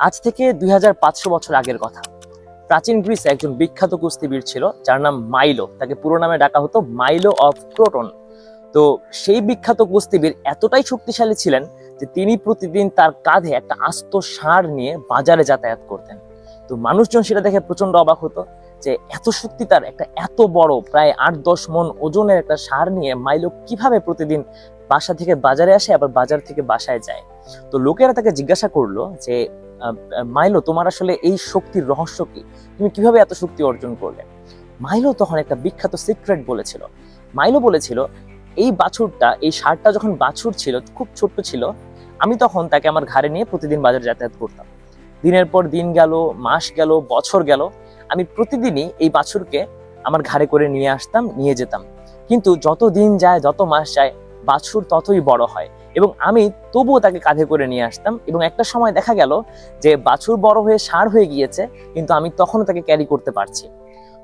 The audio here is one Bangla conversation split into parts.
আজ থেকে দুই হাজার পাঁচশো বছর আগের কথা। প্রাচীন গ্রিসে একজন বিখ্যাত কুস্তিবীর ছিল, যার নাম মাইলো। তাকে পুরো নামে ডাকা হতো মাইলো অফ ক্রোটন। তো সেই বিখ্যাত কুস্তিবীর এতটাই শক্তিশালী ছিলেন যে তিনি প্রতিদিন তার কাঁধে একটা আস্ত ষাঁড় নিয়ে বাজারে যাতায়াত করতেন। তো মানুষজন সেটা দেখে প্রচণ্ড অবাক হতো যে এত শক্তি তার, একটা এত বড়, প্রায় আট দশ মন ওজনের একটা সার নিয়ে মাইলো কীভাবে প্রতিদিন বাসা থেকে বাজারে আসে, আবার বাজার থেকে বাসায় যায়? তো লোকেরা তাকে জিজ্ঞাসা করল যে মাইলো, তোমার আসলে এই শক্তির রহস্য কি? তুমি কীভাবে এত শক্তি অর্জন করলে? মাইলো তখন একটা বিখ্যাত সিক্রেট বলেছিল। মাইলো বলেছিল, এই বাছুরটা, এই ষাঁড়টা যখন বাছুর ছিল, খুব ছোট্ট ছিল, আমি তখন তাকে আমার ঘাড়ে নিয়ে প্রতিদিন বাজারে যাতায়াত করতাম। দিনের পর দিন গেল, মাস গেল, বছর গেল, আমি প্রতিদিনই এই বাছুরকে আমার ঘাড়ে করে নিয়ে আসতাম, নিয়ে যেতাম। কিন্তু যত দিন যায়, যত মাস যায়, বাছুর ততই বড় হয়। এবং আমি তবুও তাকে কাঁধে করে নিয়ে আসতাম এবং একটা সময় দেখা গেল যে বাছুর বড় হয়ে সার হয়ে গিয়েছে, কিন্তু আমি তখনও তাকে ক্যারি করতে পারছি।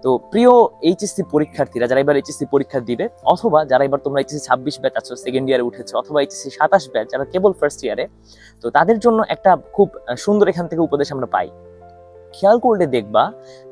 তো প্রিয় এইচএসসি পরীক্ষার্থীরা, যারা এবার এইচএসসি পরীক্ষা দিবে, অথবা যারা এবার তোমরা এইচএসসি ছাব্বিশ ব্যাচ আছো সেকেন্ড ইয়ারে উঠেছো, অথবা এইচএসসি সাতাশ ব্যাচ যারা কেবল ফার্স্ট ইয়ারে তো তাদের জন্য একটা খুব সুন্দর এখান থেকে উপদেশ আমরা পাই। খেয়াল করলে দেখবা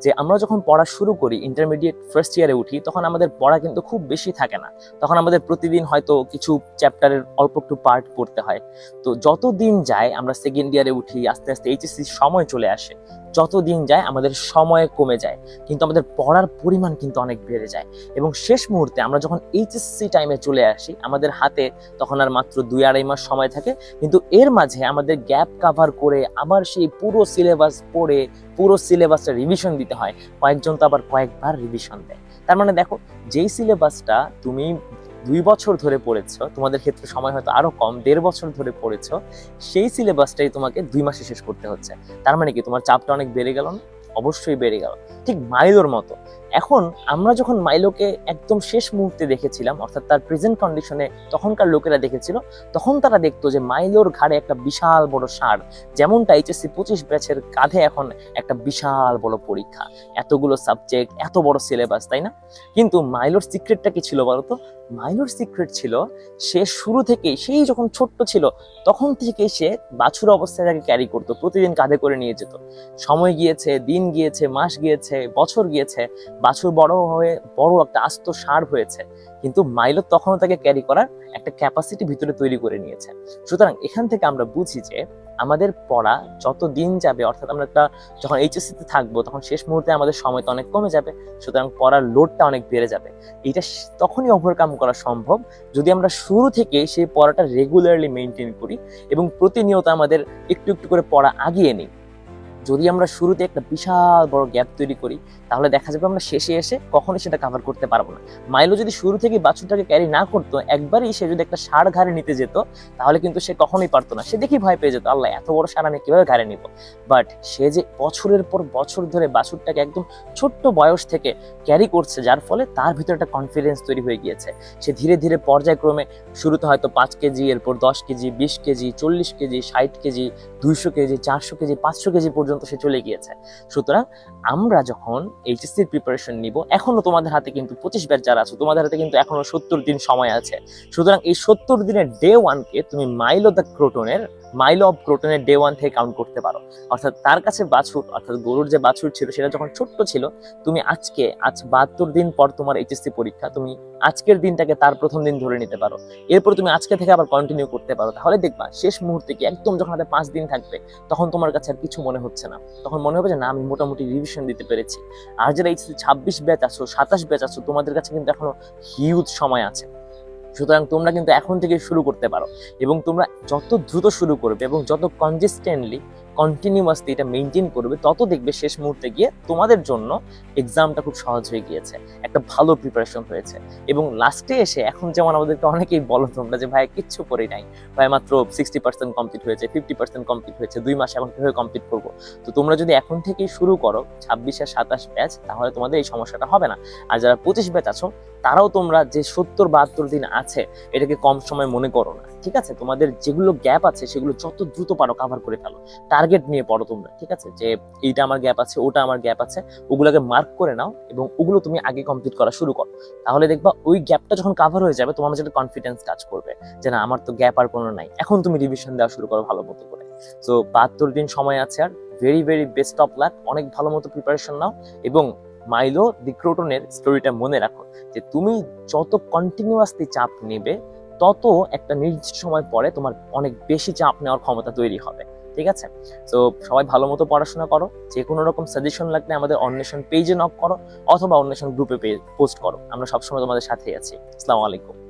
যে আমরা যখন পড়া শুরু করি ইন্টারমিডিয়েট ফার্স্ট ইয়ারে উঠি, তখন আমাদের পড়া কিন্তু খুব বেশি থাকে না। তখন আমাদের প্রতিদিন হয়তো কিছু চ্যাপ্টারের অল্প একটু পার্ট পড়তে হয়। তো যত দিন যায় আমরা সেকেন্ড ইয়ারে উঠি, আস্তে আস্তে এইচএসসি সময় চলে আসে যত দিন যায় আমাদের সময় কমে যায়। কিন্তু আমাদের পড়ার পরিমাণ কিন্তু অনেক বেড়ে যায়। এবং শেষ মুহূর্তে আমরা যখন এইচএসসি টাইমে চলে আসি, আমাদের হাতে তখন আর মাত্র দুই আড়াই মাস সময় থাকে। কিন্তু এর মাঝে আমাদের গ্যাপ কাভার করে, আবার সেই পুরো সিলেবাস পড়ে পুরো সিলেবাসটা রিভিশন দিতে হয়। কয়েকজন তো আবার কয়েকবার রিভিশন দেয়। তার মানে দেখো, যেই সিলেবাসটা তুমি দুই বছর ধরে পড়েছ, তোমাদের ক্ষেত্রে সময় হয়তো আরও কম, দেড় বছর ধরে পড়েছ, সেই সিলেবাসটাই তোমাকে দুই মাসে শেষ করতে হচ্ছে। তার মানে কি, তোমার চাপটা অনেক বেড়ে গেল না? অবশ্যই বেড়ে গেল। ঠিক মাইলোর মতো। এখন আমরা যখন মাইলোকে একদম শেষ মুহূর্তে দেখেছিলাম, অর্থাৎ তার প্রেজেন্ট কন্ডিশনে তখনকার লোকেরা দেখেছিল, তখন তারা দেখতো যে মাইলোর ঘাড়ে একটা বিশাল বড় ষাঁড়, যেমনটা এইচএসসি পঁচিশ ব্যাচের কাঁধে এখন একটা বিশাল বড় পরীক্ষা। এতগুলো সাবজেক্ট এত বড় সিলেবাস তাই না? কিন্তু মাইলোর সিক্রেটটা কি ছিল বলতো? মাইলোর সিক্রেট ছিল, সে শুরু থেকেই, সেই যখন ছোট্ট ছিল, তখন থেকে সে বাছুর অবস্থায় তাকে ক্যারি করতো, প্রতিদিন কাঁধে করে নিয়ে যেত। সময় গিয়েছে, দিন গিয়েছে, মাস গিয়েছে, বছর গিয়েছে বাছুর বড় হয়ে, বড় একটা আস্ত সার হয়েছে। কিন্তু মাইলো তখনও তাকে ক্যারি করার একটা ক্যাপাসিটি ভিতরে তৈরি করে নিয়েছে। সুতরাং এখান থেকে আমরা বুঝি যে আমাদের পড়া যত দিন যাবে, অর্থাৎ আমরা একটা যখন এইচএসসিতে থাকব, তখন শেষ মুহূর্তে আমাদের সময় তো অনেক কমে যাবে, সুতরাং পড়ার লোডটা অনেক বেড়ে যাবে। এটা তখনই ওভারকাম করা সম্ভব যদি আমরা শুরু থেকে সেই পড়াটা রেগুলারলি মেনটেন করি এবং প্রতিনিয়ত আমাদের একটু একটু করে পড়া আগিয়ে নিই। যদি আমরা শুরুতে একটা বিশাল বড় গ্যাপ তৈরি করি তাহলে দেখা যাবে আমরা শেষে এসে কখনোই সেটা কভার করতে পারব না। মাইলো যদি শুরু থেকে বাছুরটাকে ক্যারি না করতো, একবারই সে যদি একটা সার ঘাড়ে নিতে যেত, তাহলে কিন্তু সে কখনোই পারতো না। সে দেখি ভয় পেয়ে যেত, আল্লাহ, এত বড় ষাঁড় আমি কীভাবে ঘাড়ে নিব? বাট সে যে বছরের পর বছর ধরে বাছুরটাকে একদম ছোট্ট বয়স থেকে ক্যারি করছে, যার ফলে তার ভিতরে একটা কনফিডেন্স তৈরি হয়ে গিয়েছে। সে ধীরে ধীরে পর্যায়ক্রমে শুরুতে হয়তো পাঁচ কেজি, এরপর দশ কেজি, বিশ কেজি, চল্লিশ কেজি, ষাট কেজি, দুইশো কেজি, চারশো কেজি, পাঁচশো কেজি পর্যন্ত সে চলে গিয়েছে। সুতরাং আমরা যখন এইচএসসির প্রিপারেশন নিব। এখনও তোমাদের হাতে কিন্তু পঁচিশ ব্যাচ যারা আছো, তোমাদের হাতে কিন্তু এখনও সত্তর দিন সময় আছে। সুতরাং এই সত্তর দিনের ডে ওয়ানকে তুমি মাইল অফ দ্য ক্রোটনের মাইল অফ ক্রোটনের ডে ওয়ান থেকে কাউন্ট করতে পারো। অর্থাৎ তার কাছে বাছুর, অর্থাৎ গরুর যে বাছুর ছিল, সেটা যখন ছোট্ট ছিল, তুমি আজকে, আজ বাহাত্তর দিন পর তোমার এইচএসসি পরীক্ষা, তুমি আজকের দিনটাকে তার প্রথম দিন ধরে নিতে পারো। এরপর তুমি আজকে থেকে আবার কন্টিনিউ করতে পারো। তাহলে দেখবা, শেষ মুহূর্তে কি একদম যখন হাতে পাঁচ দিন থাকবে, তখন তোমার কাছে আর কিছু মনে হচ্ছে না। তখন মনে হবে যে, না, আমি মোটামুটি রিভিশন দিতে পেরেছি। আর যারা এইচএসসি ছাব্বিশ ব্যাচ আছো, সাতাশ ব্যাচ আছো, তোমাদের কাছে কিন্তু এখনও হিউজ সময় আছে। সুতরাং তোমরা কিন্তু এখন থেকে শুরু করতে পারো। এবং তোমরা যত দ্রুত শুরু করবে এবং যত কনজিস্টেন্টলি কন্টিনিউয়াসলি এটা মেনটেন করবে, তত দেখবে শেষ মুহূর্তে গিয়ে তোমাদের জন্য এক্সামটা খুব সহজ হয়ে গিয়েছে, একটা ভালো প্রিপারেশন হয়েছে। এবং লাস্টে এসে এখন যেমন আমাদেরকে অনেকেই বলো তোমরা যে, ভাই, কিচ্ছু করি নাই। ভাই, মাত্র সিক্সটি পার্সেন্ট কমপ্লিট হয়েছে ফিফটি পার্সেন্ট কমপ্লিট হয়েছে, দুই মাসে এখন কীভাবে কমপ্লিট করব? তো তোমরা যদি এখন থেকেই শুরু করো ছাব্বিশ আর সাতাশ ব্যাচ তাহলে তোমাদের এই সমস্যাটা হবে না। আর যারা পঁচিশ ব্যাচ আছো, তারাও তোমরা যে সত্তর বাহাত্তর দিন আছে, এটাকে কম সময় মনে করো না। ঠিক আছে? তোমাদের যেগুলো গ্যাপ আছে, সেগুলো যত দ্রুত পারো কাভার করে ফেলো। টার্গেট নিয়ে পড়ো তোমরা, ঠিক আছে? যে এইটা আমার গ্যাপ আছে, ওটা আমার গ্যাপ আছে, ওগুলোকে মার্ক করে নাও এবং ওগুলো তুমি আগে কমপ্লিট করা শুরু করো। তাহলে দেখবা ওই গ্যাপটা যখন কাভার হয়ে যাবে, তোমার যেটা কনফিডেন্স কাজ করবে যে না, আমার তো গ্যাপ আর কোনো নাই। এখন তুমি রিভিশন দেওয়া শুরু করো ভালো মতো করে। তো বাহাত্তর দিন সময় আছে আর very very best of luck অনেক ভালো মতো প্রিপারেশন নাও এবং মাইলো দি ক্রোটনের স্টোরিটা মনে রাখো যে তুমি যত কন্টিনিউয়াসলি চাপ নেবে তত একটা নির্দিষ্ট সময় পরে তোমার অনেক বেশি চাপ নেওয়ার ক্ষমতা তৈরি হবে, ঠিক আছে? তো সবাই ভালো মতো পড়াশোনা করো যে কোনো রকম সাজেশন লাগলে আমাদের অন্বেষণ পেজে নক করো, অথবা অন্বেষণ গ্রুপে পোস্ট করো, আমরা সবসময় তোমাদের সাথেই আছি। আসসালামু আলাইকুম।